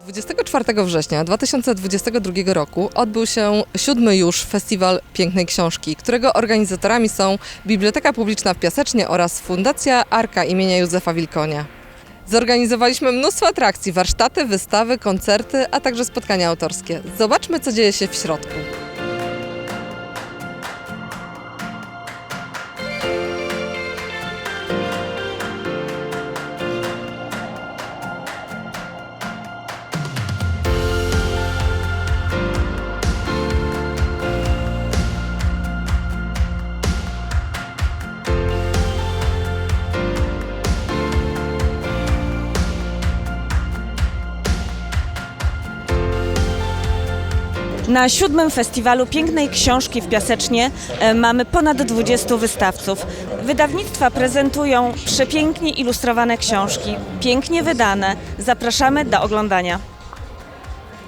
24 września 2022 roku odbył się siódmy już Festiwal Pięknej Książki, którego organizatorami są Biblioteka Publiczna w Piasecznie oraz Fundacja Arka imienia Józefa Wilkonia. Zorganizowaliśmy mnóstwo atrakcji, warsztaty, wystawy, koncerty, a także spotkania autorskie. Zobaczmy, co dzieje się w środku. Na siódmym festiwalu pięknej książki w Piasecznie e, mamy ponad 20 wystawców. Wydawnictwa prezentują przepięknie ilustrowane książki, pięknie wydane. Zapraszamy do oglądania.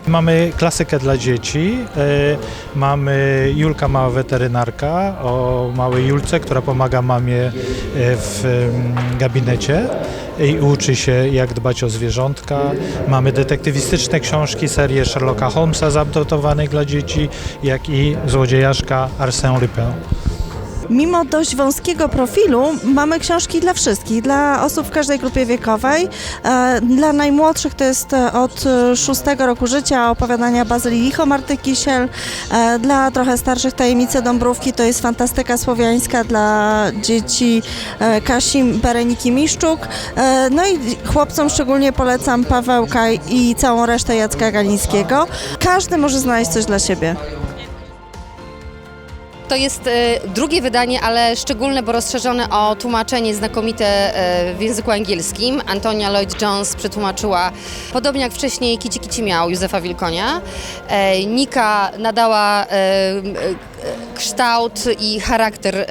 Mamy klasykę dla dzieci. e, Mamy Julka Mała Weterynarka o małej Julce, która pomaga mamie e, w mm, gabinecie i uczy się jak dbać o zwierzątka. Mamy detektywistyczne książki, serię Sherlocka Holmesa zaadoptowanych dla dzieci, jak i Złodziejaszka Arsène Lupin. Mimo dość wąskiego profilu mamy książki dla wszystkich, dla osób w każdej grupie wiekowej. E, Dla najmłodszych to jest e, od e, szóstego roku życia opowiadania Bazylii Licho Marty Kisiel. Dla trochę starszych Tajemnice Dąbrówki to jest fantastyka słowiańska dla dzieci Kasi Bereniki Miszczuk. No i chłopcom szczególnie polecam Pawełka i całą resztę Jacka Galińskiego. Każdy może znaleźć coś dla siebie. To jest e, drugie wydanie, ale szczególne, bo rozszerzone o tłumaczenie znakomite e, w języku angielskim. Antonia Lloyd-Jones przetłumaczyła, podobnie jak wcześniej Kici Kici Miał Józefa Wilkonia. E, Nika nadała kształt i charakter e,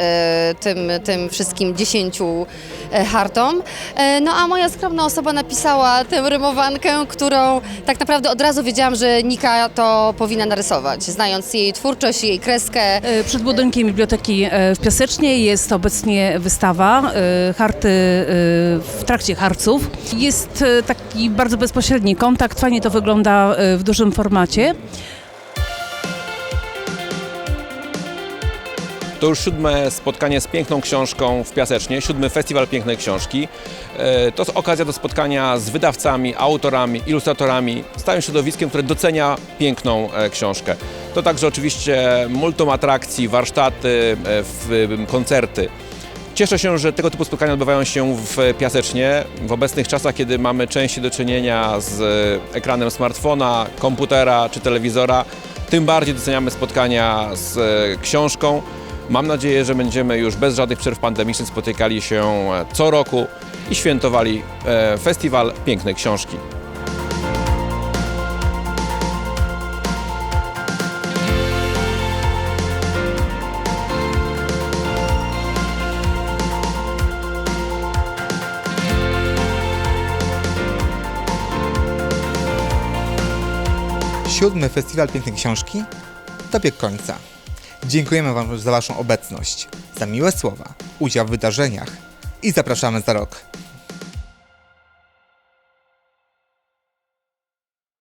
tym, tym wszystkim dziesięciu e, hartom. E, No a moja skromna osoba napisała tę rymowankę, którą tak naprawdę od razu wiedziałam, że Nika to powinna narysować, znając jej twórczość, jej kreskę. E, Przed budynkiem Biblioteki e, w Piasecznie jest obecnie wystawa e, harty e, w trakcie harców. Jest e, taki bardzo bezpośredni kontakt, fajnie to wygląda e, w dużym formacie. To już siódme spotkanie z piękną książką w Piasecznie, siódmy Festiwal Pięknej Książki. E, To jest okazja do spotkania z wydawcami, autorami, ilustratorami, z całym środowiskiem, które docenia piękną e, książkę. To także oczywiście multum atrakcji, warsztaty, e, koncerty. Cieszę się, że tego typu spotkania odbywają się w Piasecznie. W obecnych czasach, kiedy mamy częściej do czynienia z ekranem smartfona, komputera czy telewizora, tym bardziej doceniamy spotkania z książką. Mam nadzieję, że będziemy już bez żadnych przerw pandemicznych spotykali się e, co roku i świętowali e, Festiwal Pięknej Książki. Siódmy Festiwal Pięknej Książki dobiegł końca. Dziękujemy Wam za Waszą obecność, za miłe słowa, udział w wydarzeniach i zapraszamy za rok.